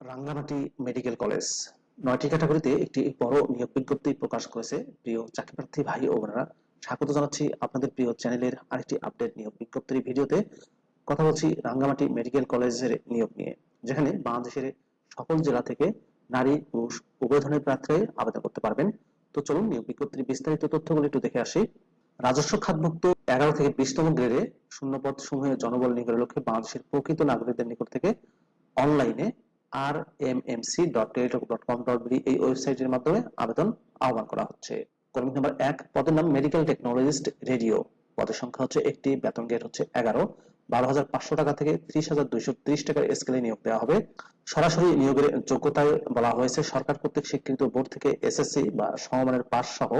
Rangamati medical college নয়টি ক্যাটাগরিতে একটি বড় নিয়োগ বিজ্ঞপ্তি প্রকাশ করেছে প্রিয় চাকরিপ্রার্থী ভাই ও বোনেরা। স্বাগত জানাচ্ছি আপনাদের প্রিয় চ্যানেলের আরেকটি আপডেট নিয়োগ বিজ্ঞপ্তির ভিডিওতে। কথা বলছি রাঙ্গামাটি মেডিকেল কলেজের নিয়োগ নিয়ে, যেখানে বাংলাদেশের সকল জেলা থেকে নারী, পুরুষ, উভয় ধরনের প্রার্থী আবেদন করতে পারবেন। তো চলুন নিয়োগ বিজ্ঞপ্তির বিস্তারিত তথ্যগুলো একটু দেখে আসি। রাজস্ব খাতভুক্ত এগারো থেকে বিশতম গ্রেডে শূন্যপদ সমূহে জনবল নিয়োগের লক্ষ্যে বাংলাদেশের প্রকৃত নাগরিকদের নিকট থেকে অনলাইনে আর এই ওয়েবসাইটের মাধ্যমে আবেদন আহ্বান করা হচ্ছে। কর্মী নাম্বার এক, পদের নাম মেডিকেল টেকনোলজিস্ট রেডিও পদের সংখ্যা হচ্ছে একটি, বেতন গেট হচ্ছে এগারো। বারো হাজার পাঁচশো টাকা থেকে ত্রিশ হাজার দুইশো ত্রিশ টাকার স্কেলে নিয়োগ দেওয়া হবে। সরাসরি নিয়োগের যোগ্যতায় বলা হয়েছে, সরকার কর্তৃক স্বীকৃত বোর্ড থেকে এসএসসি বা সমমানের পাস সহ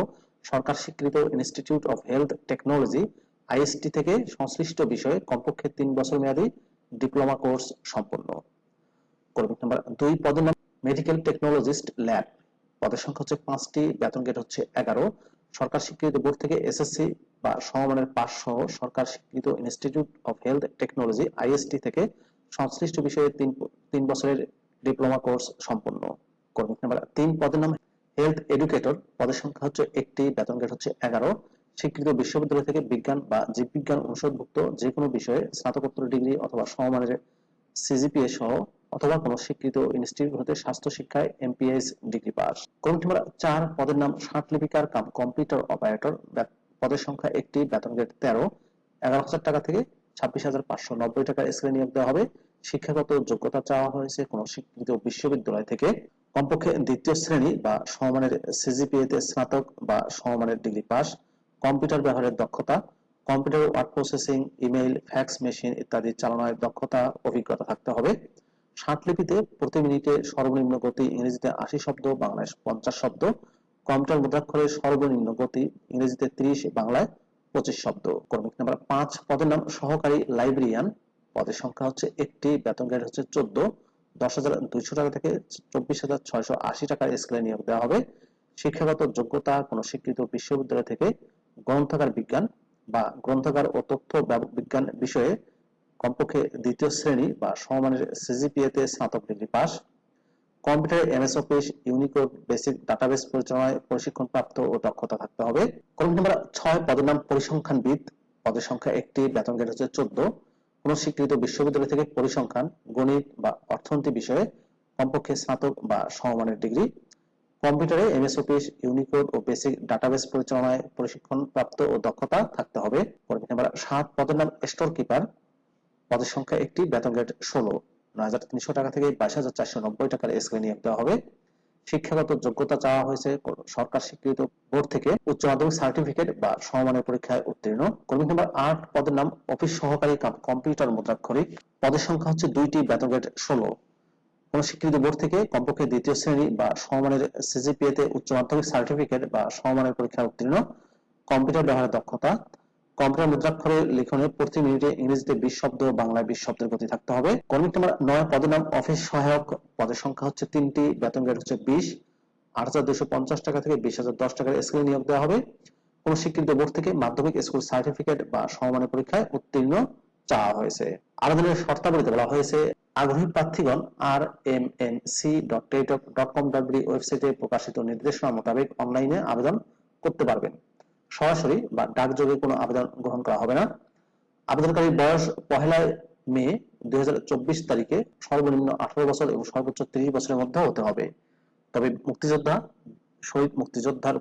সরকার স্বীকৃত institute of health technology IST থেকে সংশ্লিষ্ট বিষয়ে কমপক্ষে তিন বছর মেয়াদী ডিপ্লোমা কোর্স সম্পন্ন। কর্মী নাম্বার দুই পদের নাম মেডিকেল টেকনোলজিস্ট ল্যাব পদের সংখ্যা হচ্ছে পাঁচটি, বেতন গেট হচ্ছে এগারো। সরকার স্বীকৃত বোর্ড থেকে এসএসসি বা সমমানের পাস সহ সরকার স্বীকৃত institute of health technology IST থেকে সংশ্লিষ্ট বিষয়ে তিন তিন বছরের ডিপ্লোমা কোর্স সম্পন্ন। কর্মী নাম্বার তিন, পদের নাম হেলথ এডুকেটর পদের সংখ্যা হচ্ছে একটি, বেতন গেট হচ্ছে এগারো। স্বীকৃত বিশ্ববিদ্যালয় থেকে বিজ্ঞান বা জীববিজ্ঞান অনুষদভুক্ত যে কোনো বিষয়ে স্নাতকোত্তর ডিগ্রি অথবা সমমানের সিজিপিএ সহ অথবা কোনো স্বীকৃত ইনস্টিটিউট হতে স্বাস্থ্য শিক্ষায় MPS degree pass. Committee number চার, পদের নাম ষাট লিপিকার কাম কম্পিউটার অপারেটর। পদের সংখ্যা একটি, বেতন গ্রেড তেরো। এগারো হাজার টাকা থেকে ছাব্বিশ হাজার পাঁচশো নব্বই টাকার স্কেলে নিয়োগ দেওয়া হবে। শিক্ষাগত যোগ্যতা চাওয়া হয়েছে কোনো স্বীকৃত বিশ্ববিদ্যালয় থেকে। কমপক্ষে দ্বিতীয় শ্রেণি বা সমমানের সিজিপিএ তে স্নাতক বা সমমানের ডিগ্রি পাস। কম্পিউটার ব্যবহারের দক্ষতা। Computer word processing, email, fax machine ইত্যাদি চালানোর দক্ষতা, অভিজ্ঞতা থাকতে হবে। লিপিতে প্রতি মিনিটে সর্বনিম্ন গতি ইংরেজিতে আশি শব্দ, বাংলায় পঞ্চাশ শব্দ। কম্পিউটার মুদ্রাক্ষরের সর্বনিম্ন গতি ইংরেজিতে ত্রিশ, বাংলায় পঁচিশ শব্দ। কর্মিক নাম্বার পাঁচ, পদের নাম সহকারী লাইব্রেরিয়ান। পদের সংখ্যা হচ্ছে একটি, বেতন গ্রেড হচ্ছে চোদ্দ। দশ হাজার দুইশো টাকা থেকে চব্বিশ হাজার ছয়শো আশি টাকার স্কেলে নিয়োগ দেওয়া হবে। শিক্ষাগত যোগ্যতা, কোনো স্বীকৃত বিশ্ববিদ্যালয় থেকে গ্রন্থাগার বিজ্ঞান বা গ্রন্থাগার ও তথ্য বিজ্ঞান বিষয়ে কমপক্ষে দ্বিতীয় শ্রেণি বা সমমানের সিজিপিএ তে স্নাতক degree pass. Computer MS Office Unicode basic database পরিচালনায় প্রশিক্ষণ প্রাপ্ত ও দক্ষতা থাকতে হবে। কর্মী নাম্বার ছয়, পদের নাম পরিসংখ্যানবিদ। পদের সংখ্যা একটি, বেতন গেট হচ্ছে চোদ্দ। কোন স্বীকৃত বিশ্ববিদ্যালয় থেকে পরিসংখ্যান, গণিত বা অর্থনীতি বিষয়ে কমপক্ষে স্নাতক বা সমমানের ডিগ্রি। কম্পিউটারে এমএস অফিস ইউনিকোড ও বেসিক ডাটাবেস পরিচালনায় প্রশিক্ষণ প্রাপ্ত ও দক্ষতা থাকতে হবে। কর্মী নাম্বার সাত, পদের নাম স্টোর কিপার পদের সংখ্যা একটি, বেতন গ্রেড ষোলো। নয় তিনশো টাকা থেকে বাইশ হাজার চারশো নব্বই টাকার স্কেলে নিয়োগ দেওয়া হবে। শিক্ষাগত যোগ্যতা চাওয়া হয়েছে সরকার স্বীকৃত বোর্ড থেকে উচ্চ মাধ্যমিক সার্টিফিকেট বা সমমানের পরীক্ষায় উত্তীর্ণ। কর্মী নাম্বার আট, পদের নাম অফিস সহকারী কম্পিউটার মুদ্রাক্ষরিক। পদের সংখ্যা হচ্ছে দুইটি, বেতন গ্রেড ষোলো। কোন স্বীকৃত বোর্ড থেকে কমপক্ষে দ্বিতীয় শ্রেণি বা সমমানের সিজিপিএ তে উচ্চ মাধ্যমিক সার্টিফিকেট বা সমমানের পরীক্ষায় উত্তীর্ণ। কম্পিউটার ব্যবহারের দক্ষতা। কম্পিউটার মুদ্রাক্ষরে লিখনে প্রতি মিনিটে ইংরেজিতে বিশ শব্দ, বাংলায় বিশ শব্দের গতি থাকতে হবে। কর্মিক নাম্বার নয় পদের নাম অফিস সহায়ক। পদের সংখ্যা হচ্ছে তিনটি, বেতন গ্রেড হচ্ছে বিশ। আট হাজার দুশো পঞ্চাশ টাকা থেকে বিশ হাজার দশ টাকার স্কেলে নিয়োগ দেওয়া হবে। কোন স্বীকৃত বোর্ড থেকে মাধ্যমিক স্কুল সার্টিফিকেট বা সমমানের পরীক্ষায় উত্তীর্ণ চাওয়া হয়েছে। আবেদনের শর্তাবলীতে বলা হয়েছে, আগ্রহী প্রার্থীগণ R M N C dot dot com dot ওয়েবসাইটে প্রকাশিত নির্দেশনা মোতাবেক অনলাইনে আবেদন করতে পারবেন। সরাসরি বা ডাকযোগে কোনো আবেদন গ্রহণ করা হবে না। আবেদনকারীর বয়স পহেলা মে দুই তারিখে সর্বনিম্ন আঠারো বছর এবং সর্বোচ্চ তিরিশ বছরের মধ্যে হতে হবে। তবে মুক্তিযোদ্ধা, শহীদ মুক্তিযোদ্ধার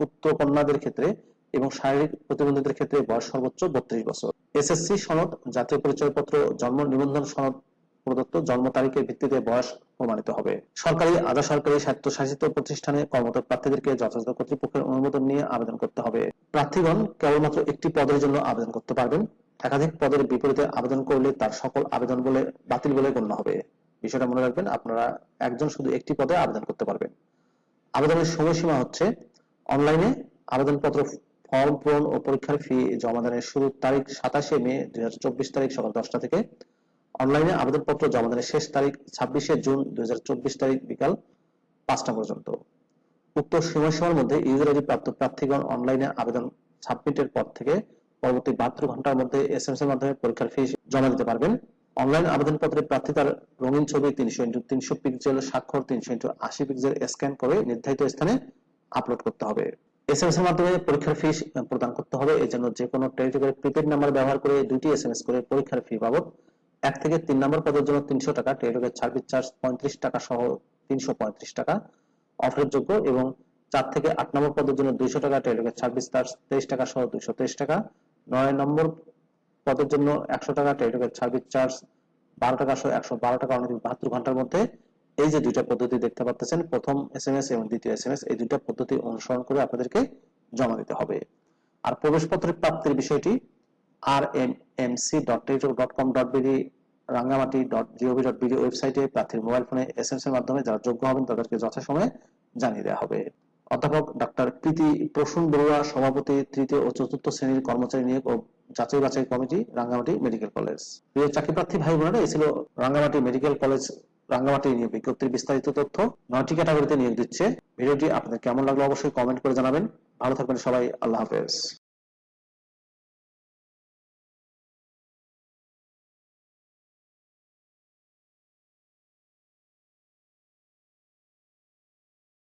পুত্র কন্যাদের ক্ষেত্রে এবং শারীরিক প্রতিবন্ধীদের ক্ষেত্রে বয়স সর্বোচ্চ বত্রিশ বছর। এসএসসি সনদ, জাতীয় পরিচয়পত্র, জন্ম নিবন্ধন সনদ প্রদত্ত জন্ম তারিখের ভিত্তিতে বয়স প্রমাণিত হবে। সরকারি আধা সরকারি স্বায়ত্তশাসিত প্রতিষ্ঠানে কর্মরত প্রার্থীদেরকে যথাযথ কর্তৃপক্ষের অনুমোদন নিয়ে আবেদন করতে হবে। প্রার্থীগণ কেবলমাত্র একটি পদের জন্য আবেদন করতে পারবেন। একাধিক পদের বিপরীতে আবেদন করলে তার সকল আবেদন বলে, বাতিল বলে গণ্য হবে। বিষয়টা মনে রাখবেন, আপনারা একজন শুধু একটি পদে আবেদন করতে পারবেন। আবেদনের সময়সীমা হচ্ছে অনলাইনে আবেদনপত্র ফর্ম পূরণ ও পরীক্ষার ফি জমাদানের শুরুর তারিখ সাতাশে মে দুই হাজার চব্বিশ তারিখ সকাল দশটা থেকে অনলাইনে আবেদনপত্র জমাদানের শেষ তারিখ ছাব্বিশে জুন দুই তারিখ বিকাল পাঁচটা পর্যন্ত। উক্ত সময়সীমার মধ্যে ইউজার আইডি প্রাপ্ত প্রার্থীগণ অনলাইনে আবেদন সাবমিটের পর থেকে পরবর্তী বাহাত্তর ঘণ্টার মধ্যে এস এম এস এর মাধ্যমে পরীক্ষার ফি জমা দিতে পারবেন। অনলাইন আবেদনপত্রে প্রার্থী তার রঙিন ছবি তিনশো ইন্টু তিনশো পিক্সেল, স্বাক্ষর তিনশো ইন্টু আশি পিক্সেল স্ক্যান করে নির্ধারিত স্থানে আপলোড করতে হবে। এস এম এস এর মাধ্যমে পরীক্ষার ফি প্রদান করতে হবে। এই জন্য যে কোনো টেলিটকের প্রিপেড নাম্বার ব্যবহার করে দুইটি এস এম এস করে পরীক্ষার ফি বাবদ এক থেকে তিন নম্বর পদের জন্য তিনশো টাকা টেলিটকের সার্ভিস চার্জ পঁয়ত্রিশ টাকা সহ তিনশো পঁয়ত্রিশ টাকা অফারের যোগ্য এবং চার থেকে আট নম্বর পদের জন্য দুইশো টাকা টেলিটকের সার্ভিস চার্জ তেইশ টাকা সহ দুইশো তেইশ টাকা। নয় নম্বর পদের জন্য একশো টাকা টেলিটকের সার্ভিস চার্জ বারো টাকা সহ একশো বারো টাকা অনধিক বাহাত্তর ঘণ্টার মধ্যে। এই যে দুইটা পদ্ধতি দেখতে পাচ্ছেন, প্রথম এসএমএস এবং দ্বিতীয় এসএমএস এই দুইটা পদ্ধতি অনুসরণ করে আপনাদেরকে জমা দিতে হবে। আর প্রবেশপত্রের প্রাপ্তির বিষয়টি R M M C dot dot com dot BD Rangamati ওয়েবসাইটে প্রার্থীর মোবাইল ফোনে এসএমএস এর মাধ্যমে যারা যোগ্য হবেন, তাদেরকে যথাসময়ে জানিয়ে দেওয়া হবে। অধ্যাপক ডাক্তার প্রীতি প্রসূন বড়ুয়া, সভাপতি, তৃতীয় ও চতুর্থ শ্রেণির কর্মচারী নিয়োগ ও যাচাই বাছাই কমিটি, রাঙ্গামাটি মেডিকেল কলেজ। প্রিয় চাকরি প্রার্থী ভাই বোনেরা, এই ছিল রাঙ্গামাটি মেডিকেল কলেজ, রাঙ্গামাটি নিয়োগ বিজ্ঞপ্তির বিস্তারিত তথ্য। নয়টি ক্যাটাগরিতে নিয়োগ দিচ্ছে। ভিডিওটি আপনাদের কেমন লাগল অবশ্যই কমেন্ট করে জানাবেন। ভালো থাকবেন সবাই, আল্লাহ হাফেজ।